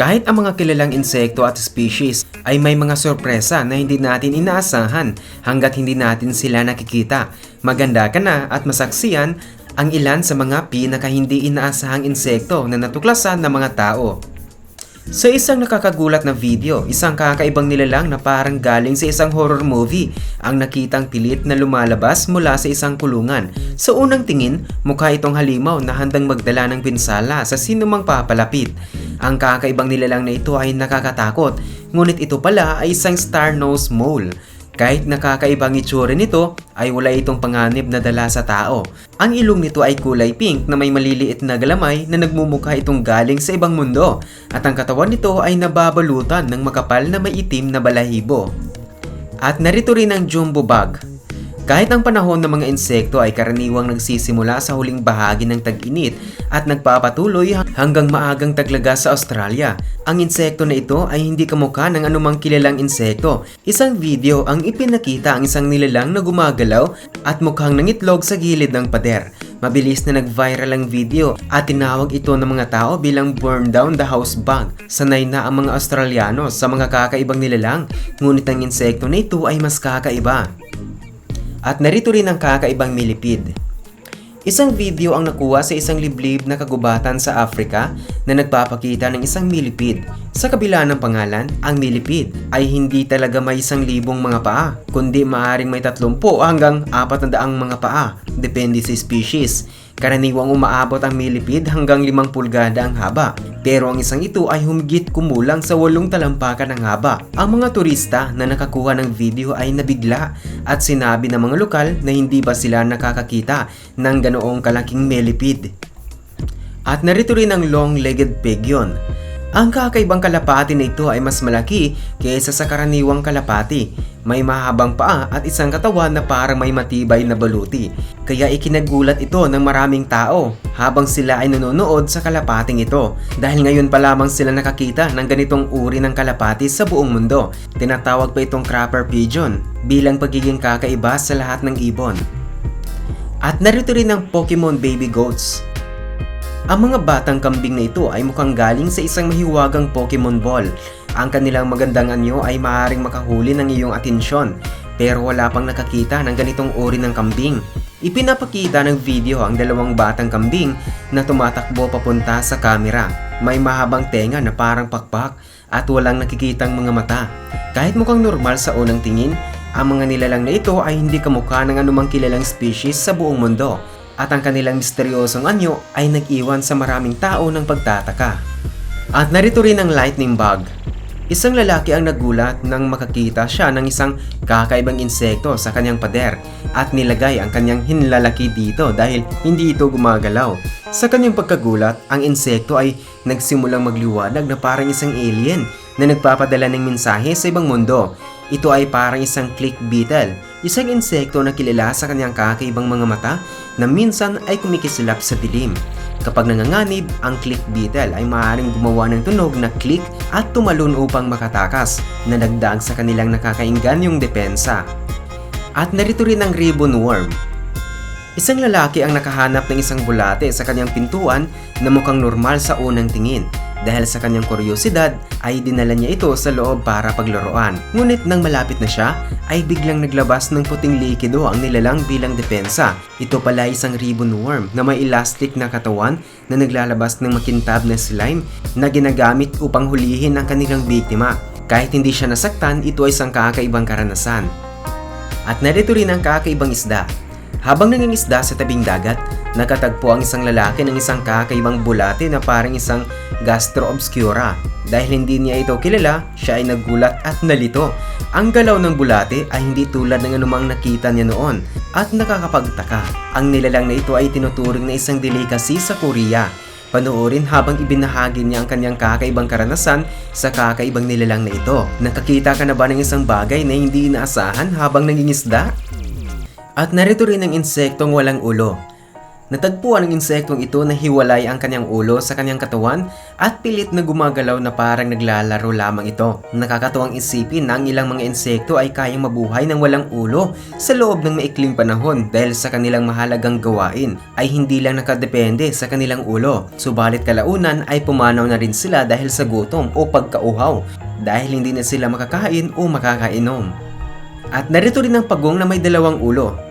Kahit ang mga kilalang insekto at species ay may mga sorpresa na hindi natin inaasahan hanggat hindi natin sila nakikita. Maganda ka na at masaksiyan ang ilan sa mga pinaka hindi inaasahang insekto na natuklasan ng mga tao. Sa isang nakakagulat na video, isang kakaibang nilalang na parang galing sa isang horror movie ang nakitang pilit na lumalabas mula sa isang kulungan. Sa unang tingin, mukha itong halimaw na handang magdala ng pinsala sa sinumang papalapit. Ang kakaibang nilalang na ito ay nakakatakot, ngunit ito pala ay isang star-nosed mole. Kahit nakakaibang itsura nito, ay wala itong panganib na dala sa tao. Ang ilong nito ay kulay pink na may maliliit na galamay na nagmumukha itong galing sa ibang mundo. At ang katawan nito ay nababalutan ng makapal na may itim na balahibo. At narito rin ang jumbo bug. Kahit ang panahon ng mga insekto ay karaniwang nagsisimula sa huling bahagi ng tag-init at nagpapatuloy hanggang maagang taglaga sa Australia, ang insekto na ito ay hindi kamukha ng anumang kilalang insekto. Isang video ang ipinakita ang isang nilalang na gumagalaw at mukhang nangitlog sa gilid ng pader. Mabilis na nag-viral ang video at tinawag ito ng mga tao bilang burn down the house bug. Sanay na ang mga Australiano sa mga kakaibang nilalang, ngunit ang insekto na ito ay mas kakaiba. At narito rin ang kakaibang millipede. Isang video ang nakuha sa isang liblib na kagubatan sa Africa na nagpapakita ng isang millipede. Sa kabila ng pangalan, ang millipede ay hindi talaga may isang libong mga paa, kundi maaring may 30 hanggang 400 mga paa, depende sa species. Karaniwang umaabot ang millipede hanggang 5 pulgada ang haba, pero ang isang ito ay humigit kumulang sa 8 talampakan ng haba. Ang mga turista na nakakuha ng video ay nabigla at sinabi ng mga lokal na hindi ba sila nakakakita ng ganoong kalaking millipede. At narito rin ang long-legged pigeon. Ang kakaibang kalapati na ito ay mas malaki kaysa sa karaniwang kalapati. May mahabang paa at isang katawan na parang may matibay na baluti. Kaya ikinagulat ito ng maraming tao habang sila ay nanonood sa kalapating ito. Dahil ngayon pa lamang sila nakakita ng ganitong uri ng kalapati sa buong mundo. Tinatawag pa itong crapper pigeon bilang pagiging kakaiba sa lahat ng ibon. At narito rin ang Pokemon Baby Goats. Ang mga batang kambing na ito ay mukhang galing sa isang mahiwagang Pokemon Ball. Ang kanilang magandang anyo ay maaaring makahuli ng iyong atensyon, pero wala pang nakakita ng ganitong uri ng kambing. Ipinapakita ng video ang dalawang batang kambing na tumatakbo papunta sa kamera. May mahabang tenga na parang pakpak at walang nakikitang mga mata. Kahit mukhang normal sa unang tingin, ang mga nilalang na ito ay hindi kamukha ng anumang kilalang species sa buong mundo at ang kanilang misteryosong anyo ay nag-iwan sa maraming tao ng pagtataka. At narito rin ang lightning bug. Isang lalaki ang nagulat nang makakita siya ng isang kakaibang insekto sa kanyang pader at nilagay ang kanyang hinlalaki dito dahil hindi ito gumagalaw. Sa kanyang pagkagulat, ang insekto ay nagsimulang magliwanag na parang isang alien na nagpapadala ng mensahe sa ibang mundo. Ito ay parang isang click beetle, isang insekto na kilala sa kanyang kakaibang mga mata na minsan ay kumikislap sa dilim. Kapag nanganganib, ang click beetle ay maaaring gumawa ng tunog na click at tumalon upang makatakas na nagdaang sa kanilang nakakainggan yung depensa. At narito rin ang ribbon worm. Isang lalaki ang nakahanap ng isang bulate sa kanyang pintuan na mukhang normal sa unang tingin. Dahil sa kanyang kuryosidad ay dinala niya ito sa loob para paglaruan. Ngunit nang malapit na siya ay biglang naglabas ng puting likido ang nilalang bilang depensa. Ito pala isang ribbon worm na may elastic na katawan na naglalabas ng makintab na slime na ginagamit upang hulihin ang kanilang biktima. Kahit hindi siya nasaktan, ito ay isang kakaibang karanasan. At narito rin ang kakaibang isda. Habang nangingisda sa tabing dagat, nakatagpo ang isang lalaki ng isang kakaibang bulate na parang isang gastro obscura. Dahil hindi niya ito kilala, siya ay nagulat at nalito. Ang galaw ng bulate ay hindi tulad ng anumang nakita niya noon at nakakapagtaka. Ang nilalang na ito ay tinuturing na isang delicacy sa Korea. Panoorin habang ibinahagi niya ang kanyang kakaibang karanasan sa kakaibang nilalang na ito. Nakakita ka na ba ng isang bagay na hindi inaasahan habang nangingisda? At narito rin ang insektong walang ulo. Natagpuan ng insektong ito na hiwalay ang kanyang ulo sa kanyang katawan at pilit na gumagalaw na parang naglalaro lamang ito. Nakakatuwang isipin na ang ilang mga insekto ay kayang mabuhay ng walang ulo sa loob ng maikling panahon dahil sa kanilang mahalagang gawain ay hindi lang nakadepende sa kanilang ulo. Subalit kalaunan ay pumanaw na rin sila dahil sa gutom o pagkauhaw dahil hindi na sila makakain o makakainom. At narito rin ang pagong na may dalawang ulo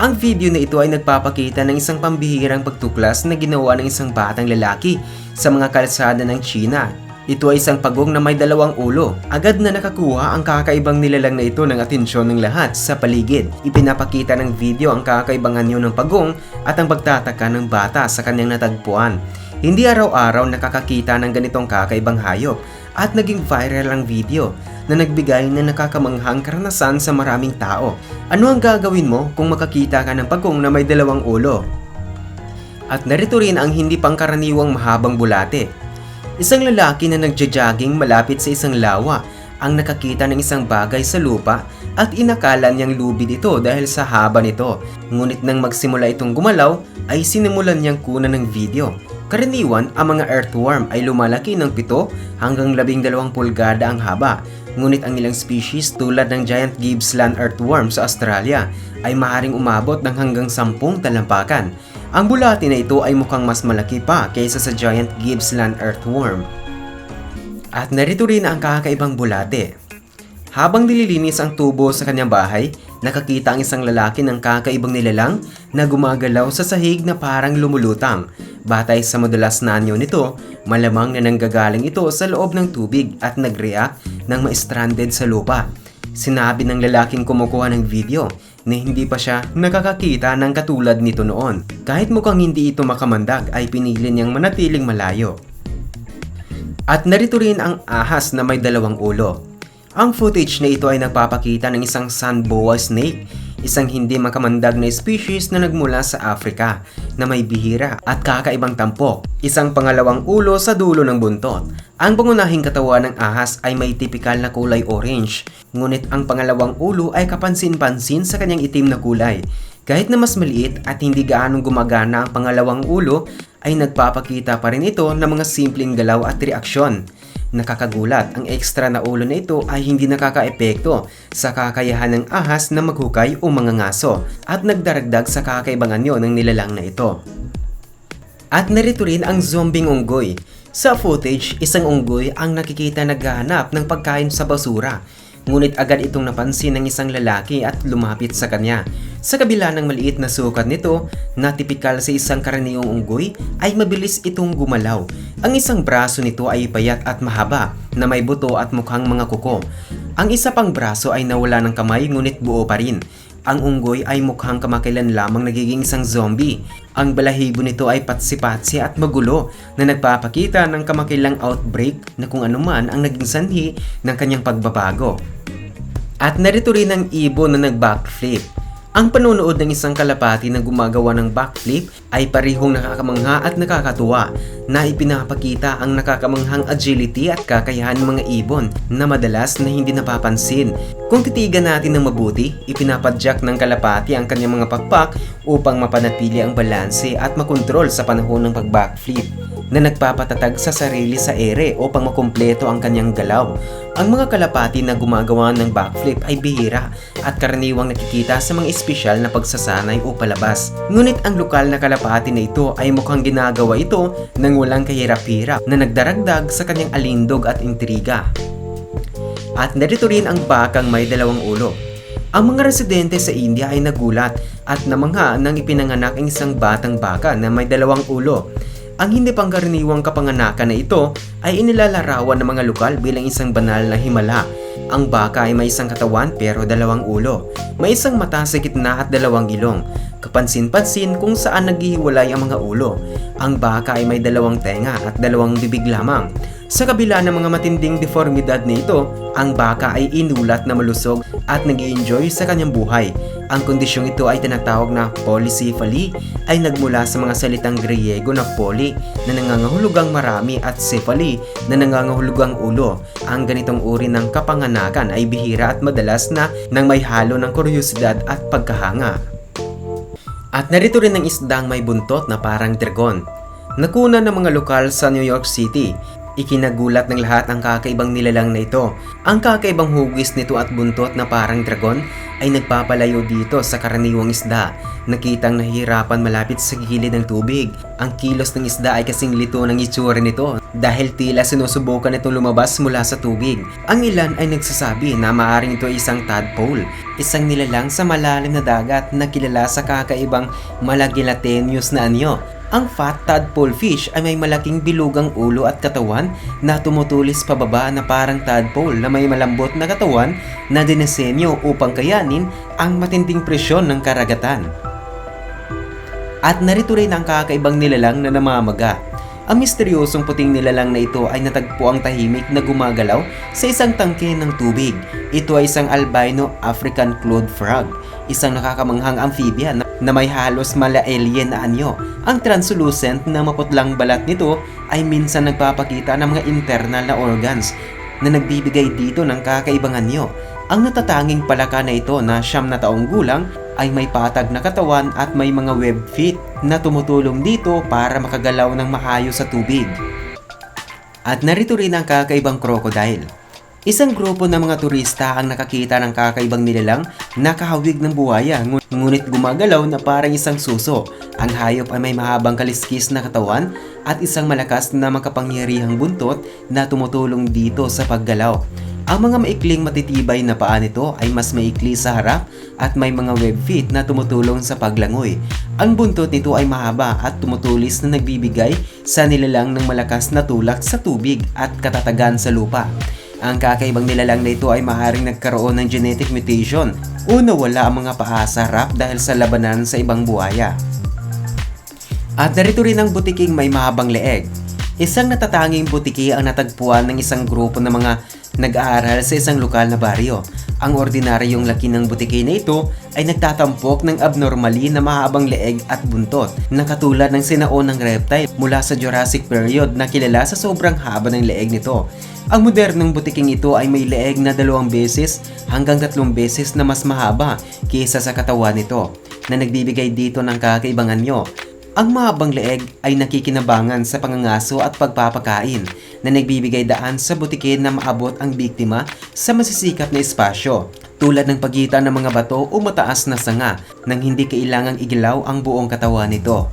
ang video na ito ay nagpapakita ng isang pambihirang pagtuklas na ginawa ng isang batang lalaki sa mga kalsada ng China. Ito ay isang pagong na may dalawang ulo. Agad na nakakuha ang kakaibang nilalang na ito ng atensyon ng lahat sa paligid. Ipinapakita ng video ang kakaibang anyo ng pagong at ang pagtataka ng bata sa kanyang natagpuan. Hindi araw-araw nakakakita ng ganitong kakaibang hayop at naging viral ang video na nagbigay ng nakakamanghang karanasan sa maraming tao. Ano ang gagawin mo kung makakita ka ng pagong na may dalawang ulo? At narito rin ang hindi pangkaraniwang mahabang bulate. Isang lalaki na nagja-jogging malapit sa isang lawa ang nakakita ng isang bagay sa lupa at inakala niyang lubid ito dahil sa haba nito. Ngunit nang magsimula itong gumalaw ay sinimulan niyang kunan ng video. Karaniwan, ang mga earthworm ay lumalaki ng 7 hanggang 12 pulgada ang haba. Ngunit ang ilang species tulad ng giant Gippsland earthworm sa Australia ay maaaring umabot ng hanggang 10 talampakan. Ang bulati na ito ay mukhang mas malaki pa kaysa sa giant Gippsland earthworm. At narito rin ang kakaibang bulate. Habang nililinis ang tubo sa kanyang bahay, nakakita ang isang lalaki ng kakaibang nilalang na gumagalaw sa sahig na parang lumulutang. Batay sa madalas na anyo nito, malamang na nanggagaling ito sa loob ng tubig at nag-react ng ma-stranded sa lupa. Sinabi ng lalaking kumukuha ng video na hindi pa siya nakakakita ng katulad nito noon. Kahit mukhang hindi ito makamandag ay pinili niyang manatiling malayo. At narito rin ang ahas na may dalawang ulo. Ang footage na ito ay nagpapakita ng isang sand boa snake, isang hindi makamandag na species na nagmula sa Africa na may bihira at kakaibang tampok, isang pangalawang ulo sa dulo ng buntot. Ang pangunahing katawan ng ahas ay may tipikal na kulay orange, ngunit ang pangalawang ulo ay kapansin-pansin sa kanyang itim na kulay. Kahit na mas maliit at hindi gaanong gumagana ang pangalawang ulo, ay nagpapakita pa rin ito ng mga simpleng galaw at reaksyon. Nakakagulat, ang ekstra na ulo na ito ay hindi nakakaepekto sa kakayahan ng ahas na maghukay o mangangaso at nagdaragdag sa kakaibang anyo ng nilalang na ito. At narito rin ang zombing unggoy. Sa footage, isang unggoy ang nakikita naghahanap ng pagkain sa basura Ngunit agad itong napansin ng isang lalaki at lumapit sa kanya. Sa kabila ng maliit na sukat nito, na tipikal sa isang karaniwang unggoy, ay mabilis itong gumalaw. Ang isang braso nito ay payat at mahaba, na may buto at mukhang mga kuko. Ang isa pang braso ay nawala ng kamay ngunit buo pa rin. Ang unggoy ay mukhang kamakilan lamang nagiging isang zombie. Ang balahibo nito ay patsi-patsi at magulo na nagpapakita ng kamakilang outbreak na kung anuman ang naging sanhi ng kanyang pagbabago. At narito rin ang ibon na nag-backflip ang panonood ng isang kalapati na gumagawa ng backflip ay parihong nakakamangha at nakakatuwa na ipinapakita ang nakakamanghang agility at kakayahan ng mga ibon na madalas na hindi napapansin. Kung titigan natin ng mabuti, ipinapadyak ng kalapati ang kanyang mga pakpak upang mapanatili ang balanse at makontrol sa panahon ng pag-backflip na nagpapatatag sa sarili sa ere upang makumpleto ang kanyang galaw. Ang mga kalapati na gumagawa ng backflip ay bihira at karaniwang nakikita sa mga espesyal na pagsasanay o palabas. Ngunit ang lokal na kalapati na ito ay mukhang ginagawa ito ng walang kahirap-hirap na nagdaragdag sa kanyang alindog at intriga. At narito rin ang bakang may dalawang ulo. Ang mga residente sa India ay nagulat at namangha nang ipinanganak ang isang batang baka na may dalawang ulo. Ang hindi pangkaraniwang kapanganakan na ito ay inilalarawan ng mga lokal bilang isang banal na himala. Ang baka ay may isang katawan pero dalawang ulo. May isang mata sa gitna at dalawang ilong. Kapansin-pansin kung saan naghihiwalay ang mga ulo. Ang baka ay may dalawang tenga at dalawang bibig lamang. Sa kabila ng mga matinding deformidad na ito, ang baka ay inulat na malusog at nag enjoy sa kanyang buhay. Ang kondisyong ito ay tinatawag na polycephaly ay nagmula sa mga salitang Griego na poly na nangangahulugang marami at cephaly na nangangahulugang ulo. Ang ganitong uri ng kapanganakan ay bihira at madalas na nang may halo ng kuryosidad at pagkahanga. At narito rin ang isdang may buntot na parang dragon. Nakuna ng mga lokal sa New York City. Ikinagulat ng lahat ang kakaibang nilalang na ito. Ang kakaibang hugis nito at buntot na parang dragon ay nagpapalayo dito sa karaniwang isda. Nakitang nahihirapan malapit sa gilid ng tubig. Ang kilos ng isda ay kasing lito ng itsura nito dahil tila sinusubukan itong lumabas mula sa tubig. Ang ilan ay nagsasabi na maaring ito ay isang tadpole, isang nilalang sa malalim na dagat na kilala sa kakaibang malagilatenyos na anyo. Ang fat tadpole fish ay may malaking bilugang ulo at katawan na tumutulis pababa na parang tadpole na may malambot na katawan na dinesenyo upang kayanin ang matinding presyon ng karagatan. At narito rin ang kakaibang nilalang na namamaga. Ang misteryosong puting nilalang na ito ay natagpo ang tahimik na gumagalaw sa isang tangke ng tubig. Ito ay isang albino African clawed frog, isang nakakamanghang amphibian na may halos mala-alien na anyo. Ang translucent na maputlang balat nito ay minsan nagpapakita ng mga internal na organs na nagbibigay dito ng kakaibang anyo. Ang natatanging palaka na ito na siyam na taong gulang ay may patag na katawan at may mga web feet na tumutulong dito para makagalaw ng maayos sa tubig. At narito rin ang kakaibang crocodile. Isang grupo ng mga turista ang nakakita ng kakaibang nilalang na kahawig ng buhaya ngun- ngunit gumagalaw na parang isang suso. Ang hayop ay may mahabang kaliskis na katawan at isang malakas na makapangyarihang buntot na tumutulong dito sa paggalaw. Ang mga maikling matitibay na paa nito ay mas maikli sa harap at may mga web feet na tumutulong sa paglangoy. Ang buntot nito ay mahaba at tumutulis na nagbibigay sa nilalang ng malakas na tulak sa tubig at katatagan sa lupa. Ang kakaibang nilalang na ito ay maaaring nagkaroon ng genetic mutation o nawala ang mga paa sa harap dahil sa labanan sa ibang buhaya. At narito rin ang butiking may mahabang leeg. Isang natatanging butiki ang natagpuan ng isang grupo ng mga nag-aaral sa isang lokal na baryo. Ang ordinaryong laki ng butiki na ito ay nagtatampok ng abnormally na mahabang leeg at buntot na katulad ng sinaunang reptile mula sa Jurassic period na kilala sa sobrang haba ng leeg nito. Ang modernong butiking ito ay may leeg na dalawang beses hanggang tatlong beses na mas mahaba kaysa sa katawan nito na nagbibigay dito ng kakaibangan nyo. Ang mahabang leeg ay nakikinabangan sa pangangaso at pagpapakain na nagbibigay daan sa butikin na maabot ang biktima sa masisikap na espasyo tulad ng pagitan ng mga bato o mataas na sanga nang hindi kailangang igilaw ang buong katawan nito.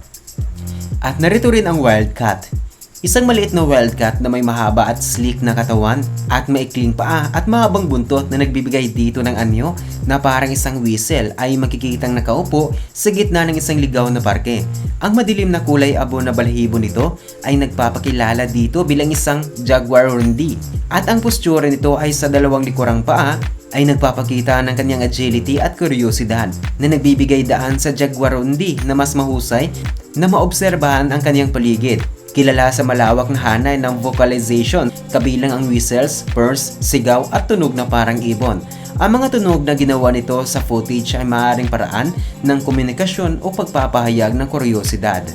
At narito rin ang wildcat. Isang maliit na wildcat na may mahaba at sleek na katawan at maikling paa at mahabang buntot na nagbibigay dito ng anyo na parang isang whistle ay makikitang nakaupo sa gitna ng isang ligaw na parke. Ang madilim na kulay abo na balahibo nito ay nagpapakilala dito bilang isang jaguar rundi at ang postura nito ay sa dalawang likurang paa ay nagpapakita ng kanyang agility at kuryosidad na nagbibigay daan sa jaguarundi na mas mahusay na maobserbahan ang kanyang paligid. Kilala sa malawak na hanay ng vocalization, kabilang ang whistles, purrs, sigaw at tunog na parang ibon. Ang mga tunog na ginawa nito sa footage ay maaaring paraan ng komunikasyon o pagpapahayag ng kuryosidad.